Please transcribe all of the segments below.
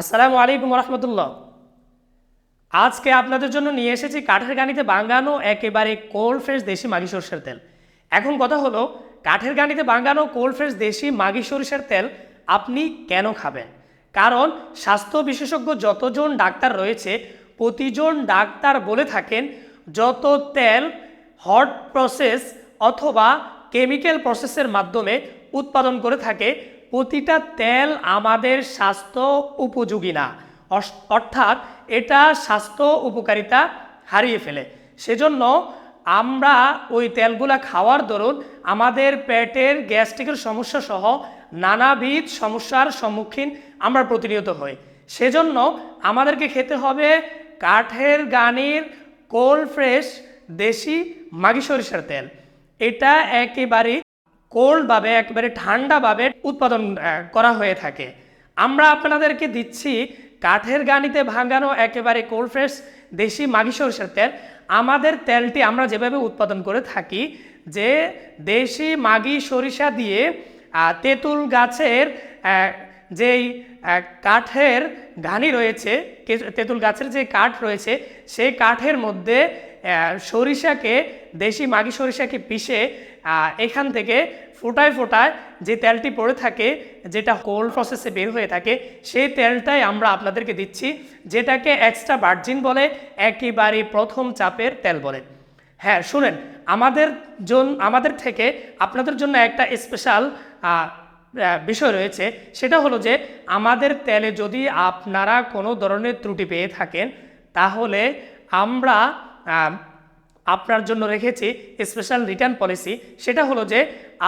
আসসালামু আলাইকুম রহমতুল্লাহ আজকে আপনাদের জন্য নিয়ে এসেছি কাঠের গানিতে বাঙ্গানো একেবারে কোল্ড ফ্রেশ দেশি মাগি সরিষার তেল। এখন কথা হলো, কাঠের গানিতে বাঙ্গানো কোল্ড ফ্রেশ দেশি মাগি সরিষার তেল আপনি কেন খাবেন? কারণ স্বাস্থ্য বিশেষজ্ঞ যতজন ডাক্তার রয়েছে, প্রতিজন ডাক্তার বলে থাকেন, যত তেল হট প্রসেস অথবা কেমিক্যাল প্রসেসের মাধ্যমে উৎপাদন করে থাকে প্রতিটা তেল আমাদের স্বাস্থ্য উপযোগী না। অর্থাৎ এটা স্বাস্থ্য উপকারিতা হারিয়ে ফেলে। সেজন্য আমরা ওই তেলগুলা খাওয়ার দরুন আমাদের পেটের গ্যাস্ট্রিকের সমস্যা সহ নানাবিধ সমস্যার সম্মুখীন আমরা প্রতিনিয়ত হই। সেজন্য আমাদেরকে খেতে হবে কাঠের গানির কোল্ড ফ্রেশ দেশি মাগি সরিষার তেল। এটা একেবারে কোল্ডভাবে একেবারে ঠান্ডাভাবে উৎপাদন করা হয়ে থাকে। আমরা আপনাদেরকে দিচ্ছি কাঠের গানিতে ভাঙানো একেবারে কোল্ড ফ্রেশ দেশি মাগি সরষের তেল। আমাদের তেলটি আমরা যেভাবে উৎপাদন করে থাকি, যে দেশি মাগি সরিষা দিয়ে তেঁতুল গাছের যেই কাঠের ঘানি রয়েছে তেঁতুল গাছের যে কাঠ রয়েছে, সেই কাঠের মধ্যে সরিষাকে, দেশি মাগি সরিষাকে পিষে এখান থেকে ফোটায় ফোটায় যে তেলটি পড়ে থাকে, যেটা কোল্ড প্রসেসে বের হয়ে থাকে, সেই তেলটাই আমরা আপনাদেরকে দিচ্ছি, যেটাকে এক্সট্রা ভার্জিন বলে, একেবারে প্রথম চাপের তেল বলে। হ্যাঁ শুনেন, আমাদের জন, আমাদের থেকে আপনাদের জন্য একটা স্পেশাল বিষয় রয়েছে, সেটা হলো যে আমাদের তেলে যদি আপনারা কোনো ধরনের ত্রুটি পেয়ে থাকেন, তাহলে আমরা আপনার জন্য রেখেছি স্পেশাল রিটার্ন পলিসি সেটা হলো যে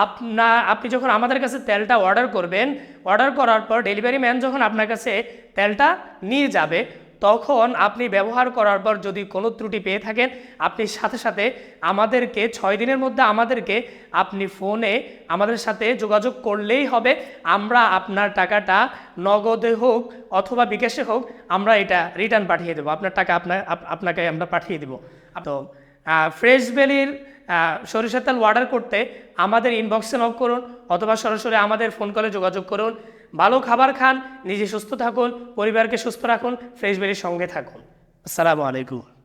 আপনা, আপনি যখন আমাদের কাছে তেলটা অর্ডার করবেন অর্ডার করার পর ডেলিভারি ম্যান যখন আপনার কাছে তেলটা নিয়ে যাবে তখন আপনি ব্যবহার করার পর যদি কোনো ত্রুটি পেয়ে থাকেন, আপনি সাথে সাথে আমাদেরকে ছয় দিনের মধ্যে আমাদেরকে আপনি ফোনে আমাদের সাথে যোগাযোগ করলেই হবে। আমরা আপনার টাকাটা নগদে হোক অথবা বিকাশে হোক আমরা এটা রিটার্ন পাঠিয়ে দেবো। আপনার টাকা আপনার, আপ- আপনাকে আমরা পাঠিয়ে দেবো। তো ফ্রেশ বেলির সরিষার তেল অর্ডার করতে আমাদের ইনবক্সে নক করুন অথবা সরাসরি আমাদের ফোন কলে যোগাযোগ করুন। ভালো খাবার খান, নিজে সুস্থ থাকুন, পরিবারকে সুস্থ রাখুন ফ্রেশ বেরির সঙ্গে থাকুন। আসসালামু আলাইকুম।